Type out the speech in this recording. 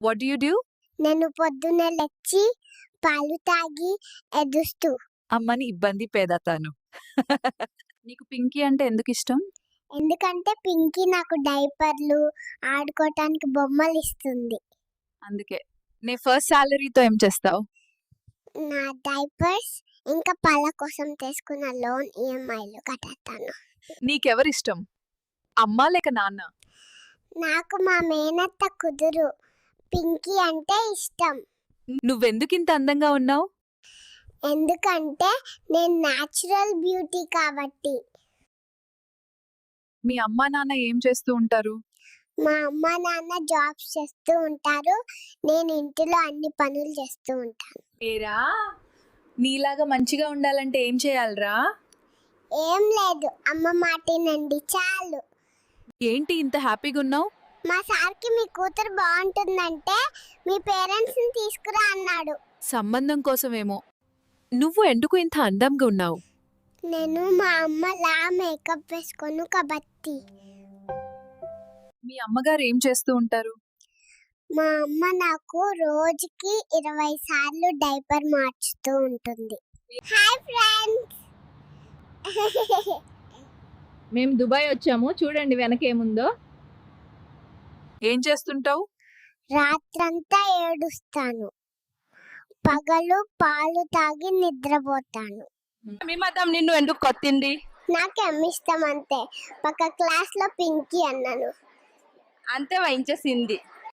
What you do నేను పొద్దున్నే లేచి పాలు తాగి ఎదుస్తూ అమ్మని ఇబ్బంది పేదతాను నీకు పింకీ అంటే ఎందుకు ఇష్టం? ఎందుకంటే పింకీ నాకు డైపర్లు ఆడుకోవటానికి బొమ్మలు ఇస్తుంది. అందుకే. నీ ఫస్ట్ సాలరీతో ఏం చేస్తావు? నా డైపర్స్ ఇంకా పళ్ళ కోసం తీసుకున్న లోన్ ఈఎంఐలు కట్టేస్తాను నీకెవరు ఇష్టం అమ్మా లేక నాన్న? నాకు మా మేనత్త కుదురు. పింకీ అంటే ఇష్టం. నువ్వెందుకు ఇంత అందంగా ఉన్నావు? ఎందుకంటే నేను న్యాచురల్ బ్యూటీ కాబట్టి. మీ అమ్మా నాన్న ఏం చేస్తూ ఉంటారు? మా అమ్మ నాన్న జాబ్స్ చేస్తూ ఉంటారు. నేను ఇంటిలో అన్ని పనులు చేస్తూ ఉంటాను. ఏరా? నీలాగా మంచిగా ఉండాలంటే ఏం చేయాలరా? ఏం లేదు. అమ్మ మాటినండి. చాలు. ఏంటి ఇంత హ్యాపీగా ఉన్నావు మా సార్కి మీ కూతురు బాగుంటుందంటే మీ పేరెంట్స్ని తీసుకురా అన్నాడు. సంబంధం కోసమేమో. నువ్వు ఎందుకు ఇంత అందంగా ఉన్నావు? నేను మా అమ్మలా మేకప్ వేసుకొను కాబట్టి. మీ అమ్మగారు ఏం చేస్తూ ఉంటారు? మా అమ్మ నాకు రోజుకి ఇరవై సార్లు డైపర్ మార్చుతూ ఉంటుంది. Hi friends! మేము దుబాయ్ వచ్చాము. చూడండి వెనక ఏముందో ఏం చేస్తుంటావు? రాత్రంతా ఏడుస్తాను. పగలు పాలు తాగి నిద్రపోతాను. మీ మతం నిన్ను ఎందుకు కొత్తింది? నాకేం ఇష్టం అంతే. పక్క క్లాస్లో పింకీ అన్నాను. అంతే వహించేసింది.